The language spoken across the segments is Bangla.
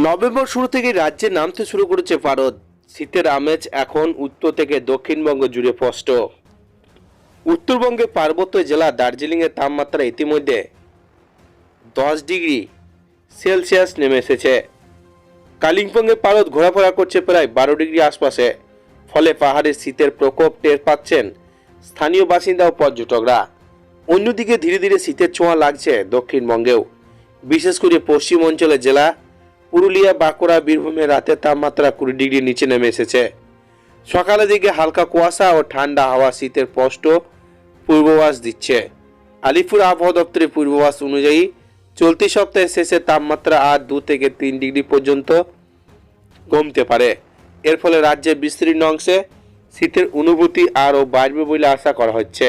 নভেম্বর শুরু থেকে রাজ্যে নামতে শুরু করেছে ভারত। শীতের আমেজ এখন উত্তর থেকে দক্ষিণবঙ্গ জুড়ে স্পষ্ট। উত্তরবঙ্গে পার্বত্য জেলা দার্জিলিংয়ের তাপমাত্রা ইতিমধ্যে দশ ডিগ্রি সেলসিয়াস নেমে এসেছে। কালিম্পংয়ে পারদ ঘোরাফেরা করছে প্রায় বারো ডিগ্রি আশপাশে। ফলে পাহাড়ের শীতের প্রকোপ টের পাচ্ছেন স্থানীয় বাসিন্দা ও পর্যটকরা। অন্যদিকে ধীরে ধীরে শীতের ছোঁয়া লাগছে দক্ষিণবঙ্গেও। বিশেষ করে পশ্চিম অঞ্চলের জেলা পুরুলিয়া, বাঁকুড়া, বীরভূমে রাতের তাপমাত্রা কুড়ি ডিগ্রি নিচে নেমে এসেছে। সকালের দিকে হালকা কুয়াশা ও ঠান্ডা হাওয়া শীতের স্পষ্ট পূর্বাভাস দিচ্ছে। আলিপুর আবহাওয়া দপ্তরের পূর্বাভাস অনুযায়ী চলতি সপ্তাহের শেষে তাপমাত্রা আর দু থেকে তিন ডিগ্রি পর্যন্ত কমতে পারে। এর ফলে রাজ্যের বিস্তীর্ণ অংশে শীতের অনুভূতি আরও বাড়বে বলে আশা করা হচ্ছে।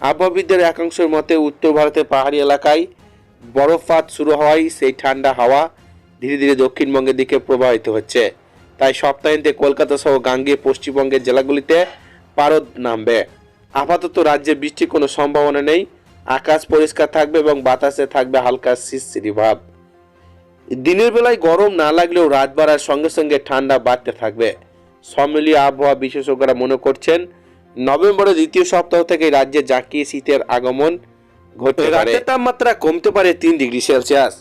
আবহাওয়াবিদদের একাংশের মতে, উত্তর ভারতের পাহাড়ি এলাকায় বরফপাত শুরু হওয়ায় সেই ঠান্ডা হাওয়া ধীরে ধীরে দক্ষিণবঙ্গের দিকে প্রবাহিত হচ্ছে। তাই সপ্তাহান্তে কলকাতা সহ গাঙ্গীয় পশ্চিমবঙ্গের জেলাগুলিতে পারদ নামবে। আপাতত রাজ্যে বৃষ্টির কোনো সম্ভাবনা নেই। আকাশ পরিষ্কার থাকবে এবং বাতাসে থাকবে হালকা শিরশিরি ভাব। দিনের বেলায় গরম না লাগলেও রাত বাড়ার সঙ্গে সঙ্গে ঠান্ডা বাড়তে থাকবে। সব আবহাওয়া বিশেষজ্ঞরা মনে করছেন, নভেম্বরের দ্বিতীয় সপ্তাহ থেকে রাজ্যে জাঁকিয়ে শীতের আগমন ঘটতে পারে। তাপমাত্রা কমতে পারে তিন ডিগ্রি সেলসিয়াস।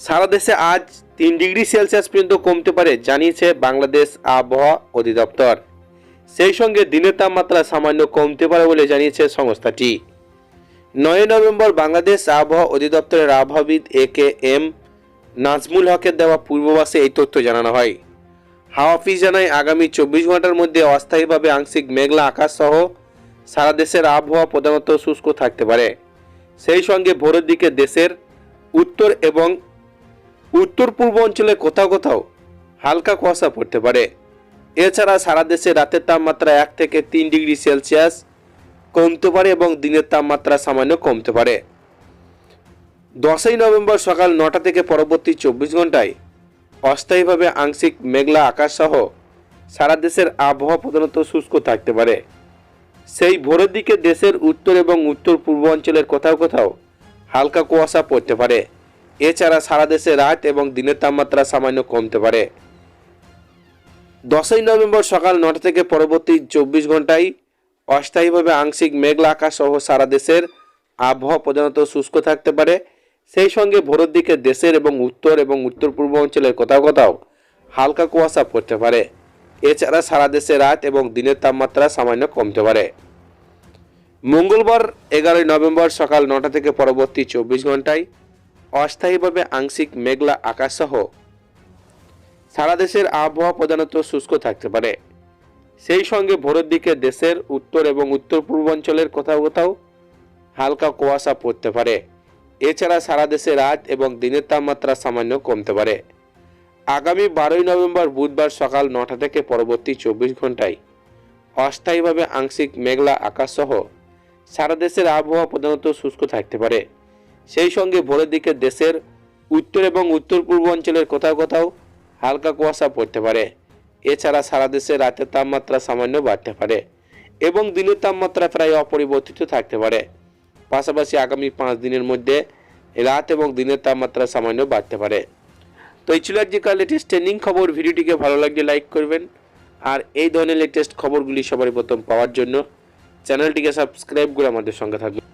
সারা দেশে আজ তিন ডিগ্রি সেলসিয়াস পর্যন্ত কমতে পারে, জানিয়েছে বাংলাদেশ আবহাওয়া অধিদপ্তর। সেই সঙ্গে দিনের তাপমাত্রা সামান্য কমতে পারে বলে জানিয়েছে সংস্থাটি। নয় নভেম্বর বাংলাদেশ আবহাওয়া অধিদপ্তরের আবহাওয়াবিদ এ কে এম নাজমুল হকের দেওয়া পূর্বাভাসে এই তথ্য জানানো হয়। হাওয়া অফিস জানায়, আগামী চব্বিশ ঘণ্টার মধ্যে অস্থায়ীভাবে আংশিক মেঘলা আকাশ সহ সারা দেশের আবহাওয়া প্রধানত শুষ্ক থাকতে পারে। সেই সঙ্গে ভোরের দিকে দেশের উত্তর এবং উত্তর পূর্ব অঞ্চলে কোথাও কোথাও হালকা কুয়াশা পড়তে পারে। এছাড়া সারা দেশে রাতের তাপমাত্রা এক থেকে তিন ডিগ্রি সেলসিয়াস কমতে পারে এবং দিনের তাপমাত্রা সামান্য কমতে পারে। দশই নভেম্বর সকাল নটা থেকে পরবর্তী চব্বিশ ঘন্টায় অস্থায়ীভাবে আংশিক মেঘলা আকাশ সহ সারা দেশের আবহাওয়া প্রধানত শুষ্ক থাকতে পারে। সেই ভোরের দিকে দেশের উত্তর এবং উত্তর পূর্ব অঞ্চলের কোথাও কোথাও হালকা কুয়াশা পড়তে পারে। এছাড়া সারা দেশে রাত এবং দিনের তাপমাত্রা সামান্য কমতে পারে। দশই নভেম্বর সকাল নটা থেকে পরবর্তী চব্বিশ ঘন্টায় অস্থায়ীভাবে আংশিক মেঘলা আকাশ সহ সারা দেশের আবহাওয়া প্রধানত শুষ্ক থাকতে পারে। সেই সঙ্গে ভোরের দিকে দেশের এবং উত্তর এবং উত্তর পূর্ব অঞ্চলের কোথাও কোথাও হালকা কুয়াশা পড়তে পারে। এছাড়া সারা দেশে রাত এবং দিনের তাপমাত্রা সামান্য কমতে পারে। মঙ্গলবার এগারোই নভেম্বর সকাল নটা থেকে পরবর্তী চব্বিশ ঘন্টায় অস্থায়ীভাবে আংশিক মেঘলা আকাশসহ সারা দেশের আবহাওয়া প্রধানত শুষ্ক থাকতে পারে। সেই সঙ্গে ভোরের দিকে দেশের উত্তর এবং উত্তর পূর্বাঞ্চলের কোথাও কোথাও হালকা কুয়াশা পড়তে পারে। এছাড়া সারা দেশে রাত এবং দিনের তাপমাত্রা সামান্য কমতে পারে। আগামী বারোই নভেম্বর বুধবার সকাল নটা থেকে পরবর্তী চব্বিশ ঘন্টায় অস্থায়ীভাবে আংশিক মেঘলা আকাশসহ সারা দেশের আবহাওয়া প্রধানত শুষ্ক থাকতে পারে। সেই সঙ্গে ভোরের দিকে দেশের উত্তর এবং উত্তর পূর্ব অঞ্চলের কোথাও কোথাও হালকা কুয়াশা পড়তে পারে। এছাড়া সারা দেশে রাতের তাপমাত্রা সামান্য বাড়তে পারে এবং দিনের তাপমাত্রা প্রায় অপরিবর্তিত থাকতে পারে। পাশাপাশি আগামী পাঁচ দিনের মধ্যে রাত এবং দিনের তাপমাত্রা সামান্য বাড়তে পারে। তো এই ছিল আজকের লেটেস্ট ট্রেন্ডিং খবর। ভিডিওটিকে ভালো লাগলে লাইক করবেন। আর এই ধরনের লেটেস্ট খবরগুলি সবার প্রথম পাওয়ার জন্য চ্যানেলটিকে সাবস্ক্রাইব করে আমাদের সঙ্গে থাকবেন